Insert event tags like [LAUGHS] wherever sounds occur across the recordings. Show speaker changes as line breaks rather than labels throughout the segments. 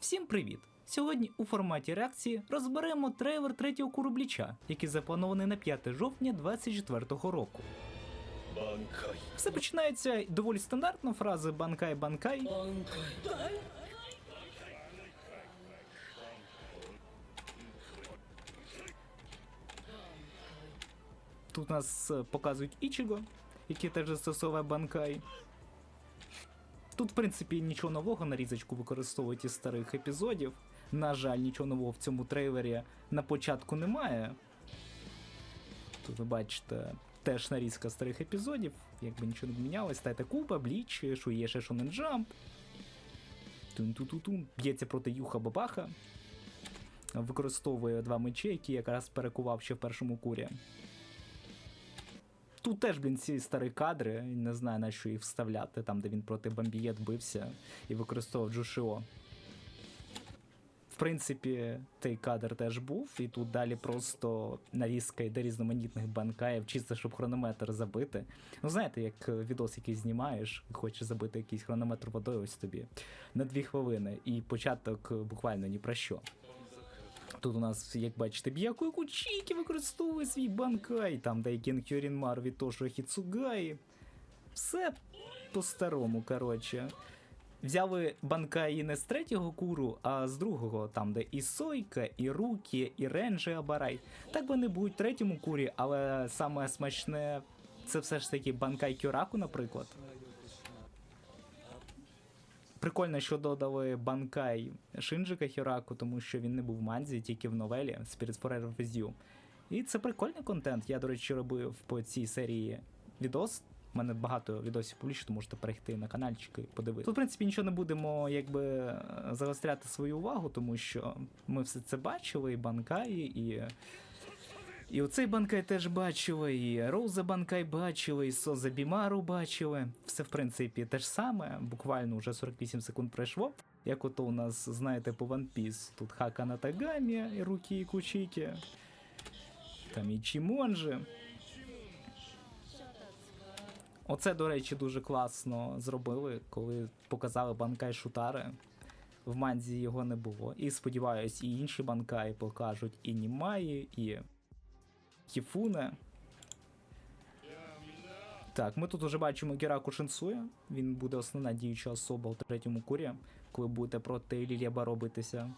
Всім привіт! Сьогодні у форматі реакції розберемо трейлер третього курубліча, який запланований на 5 жовтня 2024 року.
挽回
Все починається доволі стандартно фрази банкай банкай. Тут нас е, показують Ічіго, який теж застосовує банкай. Тут, в принципі, нічого нового на різочку використовують із старих епізодів. На жаль, нічого нового в цьому трейлері на початку немає. Тут ви бачите теж нарізка старих епізодів, якби нічого не помінялось. Тайта Куба, Бліч, Шуєше Шонен Джамп. Тун-ту-ту-тун. Б'ється проти Юха Бабаха. Використовує два мечі, які якраз перекував ще в першому курі. Тут теж, блін, ці старі кадри, не знаю на що їх вставляти, там, де він проти Бамбієт бився і використовував Джушио. В принципі, той кадр теж був, і тут далі просто нарізка йде різноманітних банкаїв, чисто щоб хронометр забити. Ну, знаєте, як відос який знімаєш, і хочеш забити якийсь хронометр водою, ось тобі на дві хвилини, і початок буквально ні про що. Тут у нас, як бачите, Б'яко Кучікі використовує свій банкай, там Дайкен Хьорінмар від Тошо Хіцугаї. Все по-старому, коротше. Взяли банкаї не з третього куру, а з другого, там, де і Сойка, і Рукі, і Ренджі Абарай. Так вони будуть третьому курі, але саме смачне це все ж таки банкай Кюраку, наприклад. Прикольно, що додали банкай Шинджика Хіраку, тому що він не був в манзі, тільки в новелі Spirit Forever with You. І це прикольний контент. Я, до речі, робив по цій серії відос. У мене багато відосів публічно, можете перейти на каналчик і подивитися. Тут, в принципі, нічого не будемо якби загостряти свою увагу, тому що ми все це бачили, і банкаї, і. І оцей банкай теж бачили, і Роуза банкай бачили, і Соза Бімару бачили. Все, в принципі, те ж саме, буквально вже 48 секунд пройшло. Як ото у нас, знаєте, по One Piece. Тут Хака на Тагамі, і Рукі і Кучікі. Там і Чімонжі. Оце, до речі, дуже класно зробили, коли показали банкай Шутари. В манзі його не було. І сподіваюсь, і інші банкаї покажуть і Німаї, і Хіфуне. Так, ми тут уже бачимо Гераку Шинсуя. Він буде основна діюча особа у третьому курі, коли будете проти Лілєба робитися.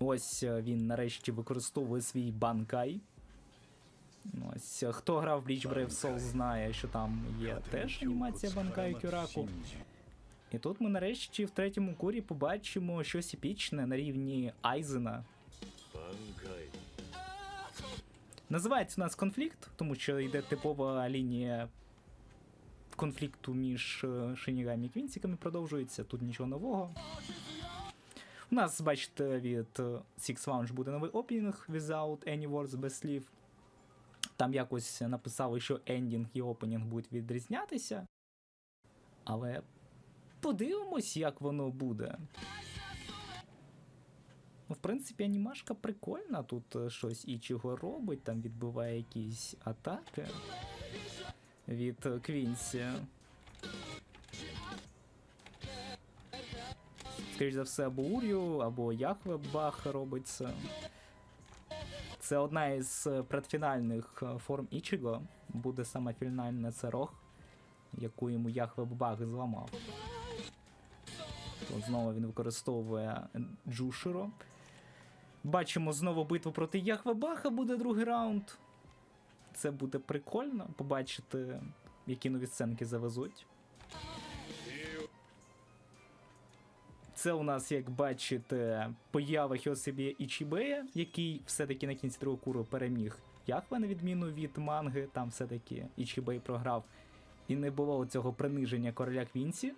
Ось е, він нарешті використовує свій банкай. Ось е, хто грав в Bleach Brave Soul знає, що там є теж анімація банкаю Кюраку. І тут ми нарешті в третьому курі побачимо щось епічне на рівні Айзена. Називається у нас конфлікт, тому що йде типова лінія конфлікту між е, Шинігамі і Квінсіками продовжується, тут нічого нового. У нас, бачите, від е, Six Lounge буде новий опенінг Without Any Words без слів. Там якось написали, що ендінг і опенінг будуть відрізнятися. Але подивимось, як воно буде. Ну, в принципі, анімашка прикольна, тут е, щось Ічіго робить, там відбиває якісь атаки від е, Квінсі. Скоріш за все, або Урю, або Яхве Бах робить це. Одна із е, предфінальних форм Ічіго. Буде саме фінальна це Рог, яку йому Яхве Бах зламав. Тут знову він використовує Джуширо. Бачимо знову битву проти Яхве Баха, буде другий раунд. Це буде прикольно побачити, які нові сценки завезуть. Це у нас, як бачите, поява Хьосибі Ічібея, який все-таки на кінці другого куру переміг Яхве, на відміну від манги, там все-таки Ічібей програв. І не було цього приниження короля Квінсі.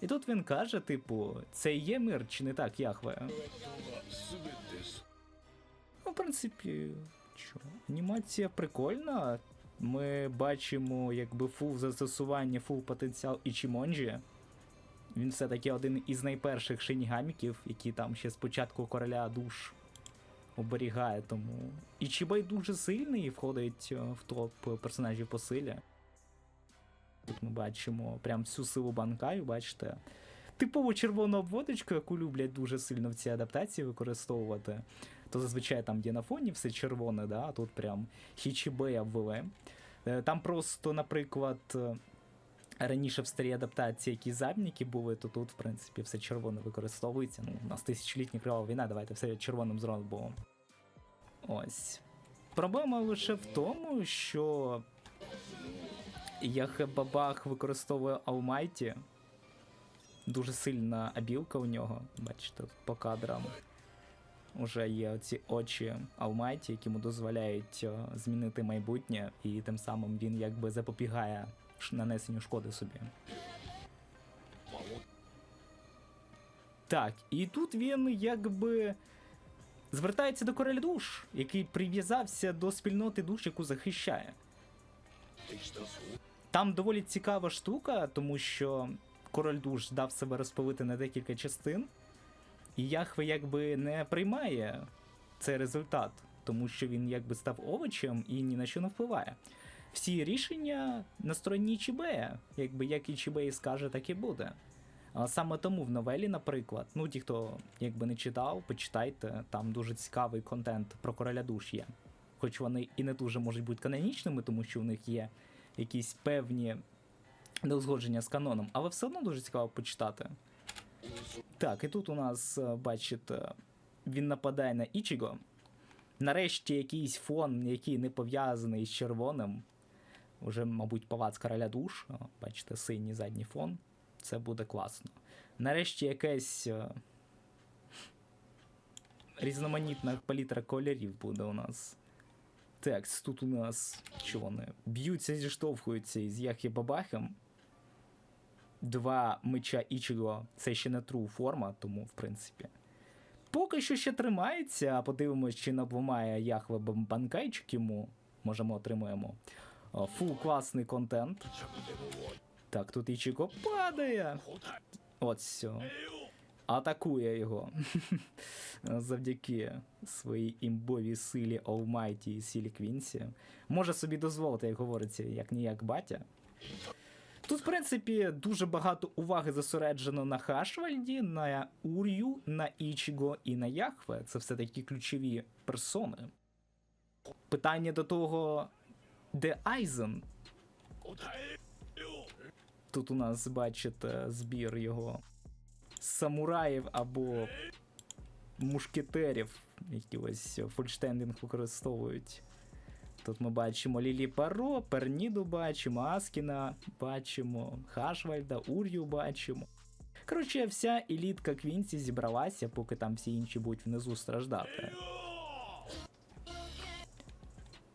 І тут він каже, типу, це є мир чи не так, Яхве? Ну, в принципі, що? Анімація прикольна. Ми бачимо, якби фул застосування, фул потенціал Ічімонджі. Він все-таки один із найперших шинігаміків, які там ще спочатку короля душ оберігає. Тому. І Чібай дуже сильний і входить е, в топ персонажів по силі. Тут ми бачимо прям всю силу банкаю, бачите. типову червону обводочку, яку люблять дуже сильно в цій адаптації використовувати. То зазвичай там є на фоні все червоне, да, а тут прям хічібея ввели. Е, Там просто, наприклад, е, раніше в старій адаптації якісь задніки були, то тут, в принципі, все червоне використовується. Ну, у нас тисячолітня крива війна, давайте все червоним зробимо. Ось. Проблема лише в тому, що Яхебабах використовує Алмайті. Дуже сильна абілка у нього. Бачите, по кадрам. Уже є оці очі Алмайті, які йому дозволяють е, змінити майбутнє, і тим самим він якби запобігає нанесенню шкоди собі. Так, і тут він якби звертається до короля душ, який прив'язався до спільноти душ, яку захищає. Там доволі цікава штука, тому що король душ дав себе розповити на декілька частин, і Яхве якби не приймає цей результат, тому що він якби став овочем і ні на що не впливає. Всі рішення на стороні Чібея, якби як і Чібей скаже, так і буде. А саме тому в новелі, наприклад, ну ті, хто якби не читав, почитайте, там дуже цікавий контент про короля душ є. Хоч вони і не дуже можуть бути канонічними, тому що в них є якісь певні неузгодження з каноном, але все одно дуже цікаво почитати. Так, і тут у нас, е, бачите, він нападає на Ічіго. Нарешті якийсь фон, який не пов'язаний з червоним. Уже, мабуть, палац короля душ. Бачите, синій задній фон. Це буде класно. Нарешті якась е, різноманітна палітра кольорів буде у нас. Так, тут у нас що вони? Б'ються, зіштовхуються із Яхі Бабахем. Два меча Ічіго це ще не тру форма, тому в принципі. Поки що ще тримається, подивимось, чи набламає Яхве Банкайчик йому. Може, ми отримаємо. Фул класний контент. Так, тут Ічіго падає. От все атакує його [LAUGHS] завдяки своїй імбовій силі Олмайті і сілі Квінсі. Може собі дозволити, як говориться, як ніяк батя. Тут, в принципі, дуже багато уваги зосереджено на Хашвальді, на Ур'ю, на Ічіго і на Яхве. Це все такі ключові персони. Питання до того, де Айзен? Тут у нас бачите збір його самураїв або мушкетерів, які ось фольштендинг використовують. Тут ми бачимо Лілі Паро, Перніду бачимо, Аскіна бачимо, Хашвальда, Ур'ю бачимо. Коротше, вся елітка Квінсі зібралася, поки там всі інші будуть внизу страждати.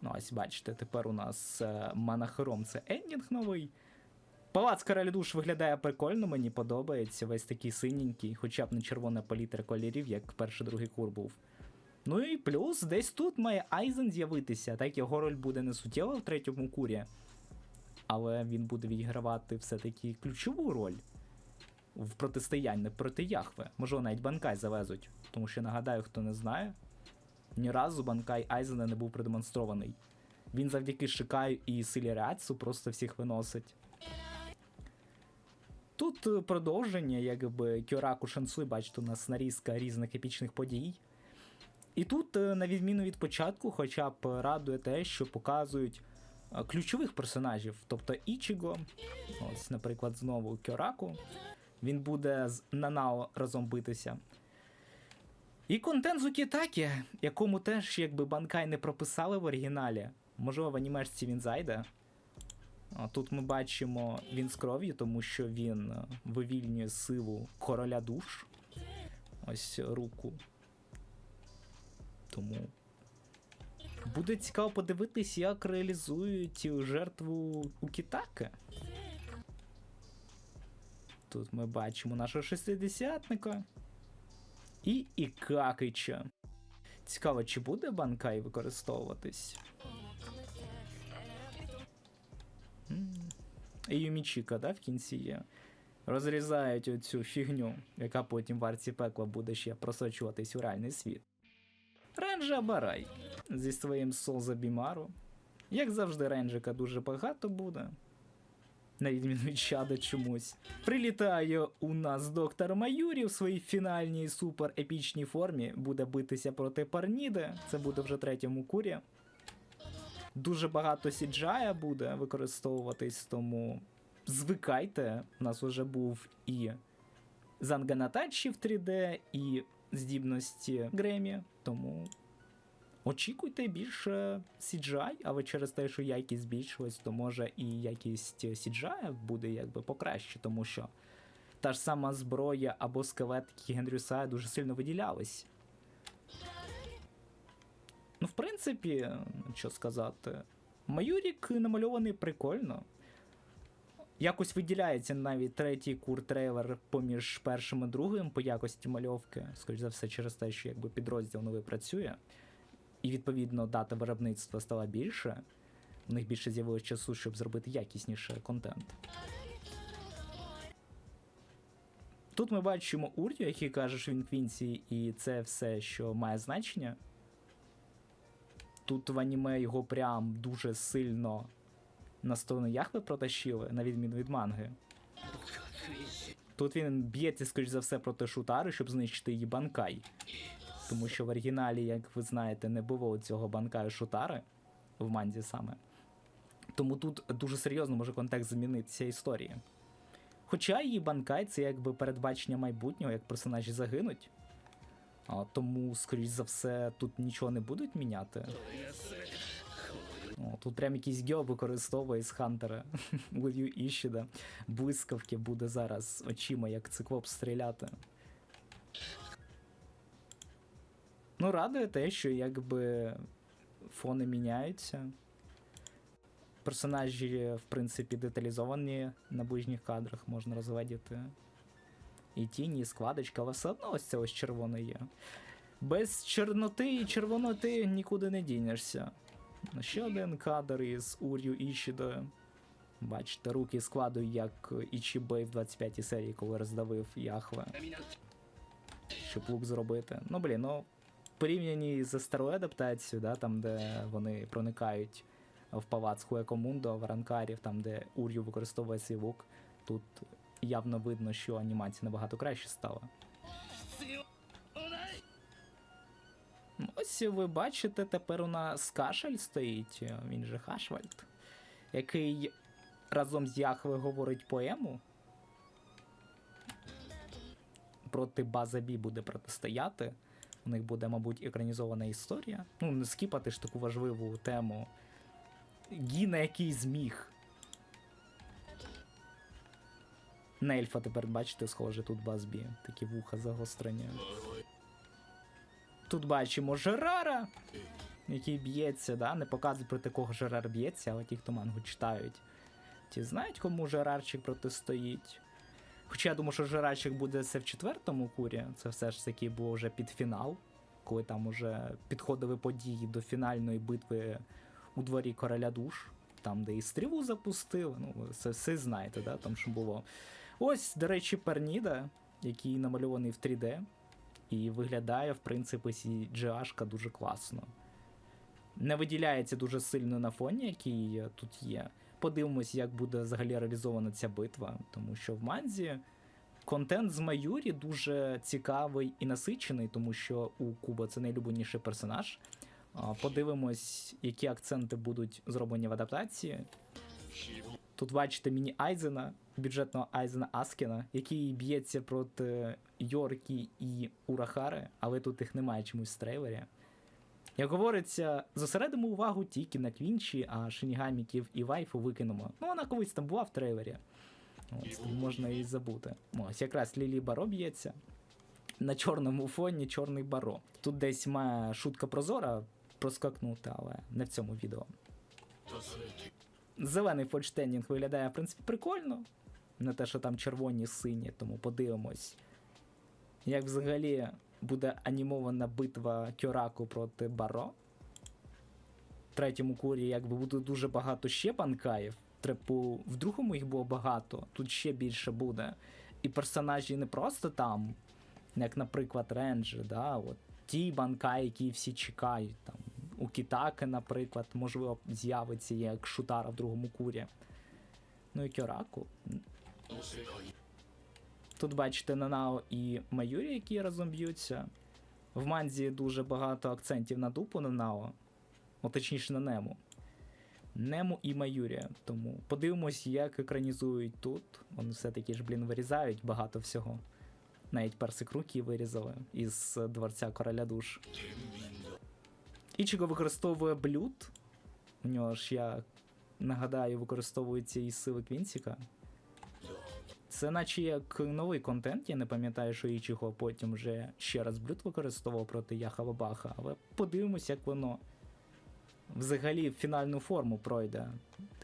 Ну, ось бачите, тепер у нас е, Манахером це ендінг новий. Палац короля душ виглядає прикольно, мені подобається. Весь такий синенький, хоча б не червона палітра кольорів, як перший другий кур був. Ну і плюс десь тут має Айзен з'явитися, так його роль буде не суттєва в третьому курі. Але він буде відігравати все-таки ключову роль в протистоянні проти Яхве. Можливо, навіть Банкай завезуть. Тому що нагадаю, хто не знає, ні разу Банкай Айзена не був продемонстрований. Він завдяки Шикаю і силі Реацу просто всіх виносить. Тут е, продовження, якби Кьораку Шансуй, бачите, у нас нарізка різних епічних подій. І тут, е, на відміну від початку, хоча б радує те, що показують е, ключових персонажів, тобто Ічіго, ось, наприклад, знову Кьораку. Він буде з Нанао разом битися. І контент з Укітакі, якому теж якби Банкай не прописали в оригіналі. Можливо, в анімешці він зайде. Тут ми бачимо він з кров'ю, тому що він е, вивільнює силу короля душ. Ось руку. Тому буде цікаво подивитись, як реалізують жертву у Кітаки. Тут ми бачимо нашого шестидесятника і Ікакича. Цікаво, чи буде банкай використовуватись? Юмічіка, да, в кінці є. Розрізають оцю фігню, яка потім в арці пекла буде ще просочуватись у реальний світ. Ренджа Барай зі своїм Солза Бімару. Як завжди, ренджика дуже багато буде. На відміну від Щада чомусь. Прилітає у нас доктор Маюрі в своїй фінальній супер епічній формі. Буде битися проти Парніди. Це буде вже третьому курі. Дуже багато сіджая буде використовуватись, тому звикайте. У нас вже був і Занганатачі в 3D, і здібності Гремі, тому очікуйте більше CGI, але через те, що якість збільшилась, то може і якість CGI буде якби покраще, тому що та ж сама зброя або скелет, Генрюса дуже сильно виділялись. Ну, в принципі, що сказати, Маюрік намальований прикольно. Якось виділяється навіть третій кур трейлер поміж першим і другим по якості мальовки, скоріш за все, через те, що якби підрозділ новий працює, і відповідно дата виробництва стала більше. У них більше з'явилось часу, щоб зробити якісніше контент. Тут ми бачимо Урю, який каже, що він Квінсі, і це все, що має значення. Тут в аніме його прям дуже сильно на сторону Яхви протащили, на відміну від манги. Тут він б'ється, скоріш за все, проти Шутари, щоб знищити її банкай. Тому що в оригіналі, як ви знаєте, не було цього банкаю Шутари в манзі саме. Тому тут дуже серйозно може контекст змінитися історії. Хоча її банкай це якби передбачення майбутнього, як персонажі загинуть. А, тому, скоріш за все, тут нічого не будуть міняти. О, тут прям якийсь гео використовує з Хантера [LAUGHS] Лов'ю Іщіда. Блискавки буде зараз очима, як циклоп стріляти. Ну, радує те, що якби фони міняються. Персонажі, в принципі, деталізовані на ближніх кадрах, можна розгледіти. І тіні, і складочка, але все одно ось це ось червоне є. Без чорноти і червоноти нікуди не дінешся. Ще один кадр із Ур'ю Ішідою. Бачите, руки складу, як Ічібей в 25-й серії, коли роздавив Яхве, щоб лук зробити. Ну блін, ну порівнянні з старою адаптацією, да, там, де вони проникають в палац Хуекомундо, в Ранкарів, там, де Ур'ю використовує свій лук, тут явно видно, що анімація набагато краще стала. Ось ви бачите, тепер у нас Кашель стоїть, він же Хашвальд, який разом з Яхве говорить поему. Проти Базабі буде протистояти. У них буде, мабуть, екранізована історія. Ну, не скіпати ж таку важливу тему. Гіна, який зміг. На ельфа тепер, бачите, схоже, тут Базбі. Такі вуха загострені. Тут бачимо Жерара, який б'ється, да? не показують проти кого Жерар б'ється, але ті, хто мангу читають, ті знають, кому Жерарчик протистоїть. Хоча я думаю, що Жерарчик буде це в четвертому курі, це все ж таки було вже під фінал, коли там уже підходили події до фінальної битви у дворі короля душ, там, де і стрілу запустили. Ну, це все знаєте, да? там що було. Ось, до речі, Перніда, який намальований в 3D. І виглядає, в принципі, CGI-шка дуже класно. Не виділяється дуже сильно на фоні, який тут є. Подивимось, як буде взагалі реалізована ця битва, тому що в Манзі контент з Маюрі дуже цікавий і насичений, тому що у Куба це найлюбленіший персонаж. Подивимось, які акценти будуть зроблені в адаптації. Тут бачите міні Айзена, бюджетного Айзена Аскіна, який б'ється проти Йоркі і Урахари, але тут їх немає чомусь в трейлері. Як говориться, зосередимо увагу тільки на Квінчі, а Шинігаміків і Вайфу викинемо. Ну, вона колись там була в трейлері. Ось, можна і забути. Ось якраз Лілі Баро б'ється. На чорному фоні чорний баро. Тут десь має шутка прозора проскакнути, але не в цьому відео. Зелений фольштендінг виглядає, в принципі, прикольно. Не те, що там червоні сині, тому подивимось. Як взагалі буде анімована битва Кьораку проти Баро. В третьому курі, якби буде дуже багато ще банкаїв. Трипу, в другому їх було багато, тут ще більше буде. І персонажі не просто там, як, наприклад, Ренджі, да, от ті банкаї, які всі чекають. Там, у Кітаки, наприклад, можливо, з'явиться як Шутара в другому курі. Ну і Кьораку. Тут бачите Нанао і Майюрі, які разом б'ються. В Манзі дуже багато акцентів на дупу Нанао, О, ну, точніше на Нему. Нему і Майюрія. Тому подивимось, як екранізують тут. Вони все-таки ж, блін, вирізають багато всього. Навіть персик руки вирізали із дворця короля душ. Ічіго використовує блюд. У нього ж я нагадаю, використовується із сили Квінсіка. Це наче як новий контент, я не пам'ятаю, що Ічіго потім вже ще раз блюд використовував проти Яхава Баха, але подивимось, як воно взагалі фінальну форму пройде.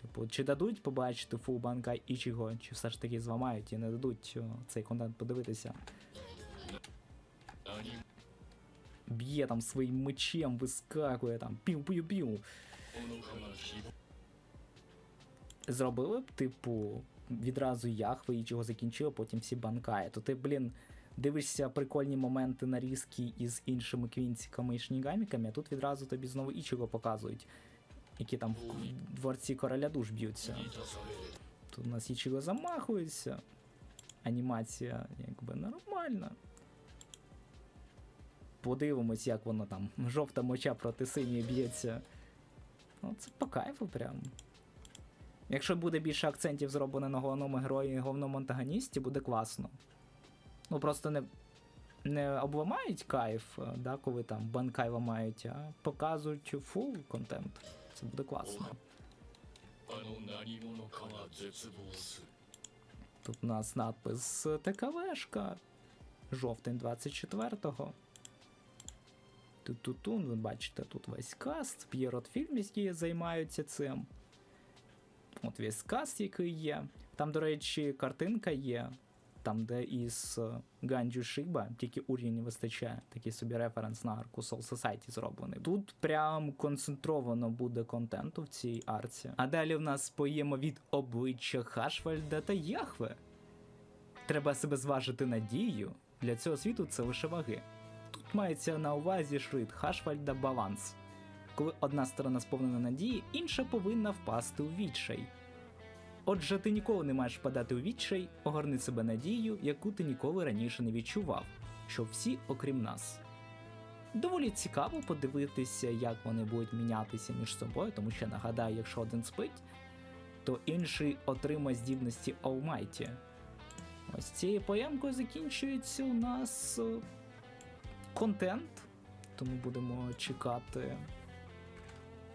Типу, чи дадуть побачити фул банка Ічіго, чи все ж таки зламають і не дадуть цей контент подивитися. Б'є там своїм мечем, вискакує там, пів-пів-пів. Зробили б, типу відразу Яхве і чого закінчив, а потім всі банкає. То ти, блін, дивишся прикольні моменти нарізки із іншими квінціками і шнігаміками, а тут відразу тобі знову Ічого показують, які там в дворці короля душ б'ються. Тут у нас Ічого замахується. Анімація якби нормальна. Подивимось, як воно там жовта моча проти синьої б'ється. Ну, Це по кайфу прям. Якщо буде більше акцентів зроблено на головному герої і головному антагоністі, буде класно. Ну просто не не обламають кайф, е, да, коли там банкай ламають, а показують фул контент. Це буде класно. Тут у нас надпис ТКВшка. Жовтень 24-го. Ту-ту-тун, ви бачите, тут весь каст, п'єрот фільм, які займаються цим. От який є. Там, до речі, картинка є. Там, де із е, Ганджу Шиба, тільки не вистачає. Такий собі референс на арку Soul Society зроблений. Тут прям концентровано буде контенту в цій арці. А далі в нас поємо від обличчя Хашвальда та Яхве. Треба себе зважити надією. Для цього світу це лише ваги. Тут мається на увазі шрифт Хашвальда баланс. Коли одна сторона сповнена надії, інша повинна впасти у відчай. Отже, ти ніколи не маєш впадати у відчай, огорни себе надією, яку ти ніколи раніше не відчував, що всі окрім нас. Доволі цікаво подивитися, як вони будуть мінятися між собою, тому що нагадаю, якщо один спить, то інший отримає здібності Almighty. Ось цією поємкою закінчується у нас е, контент, тому будемо чекати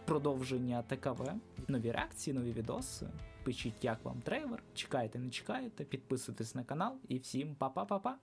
продовження ТКВ, нові реакції, нові відоси. Пишіть, як вам трейлер, чекаєте, не чекаєте, підписуйтесь на канал. І всім па-па-па-па!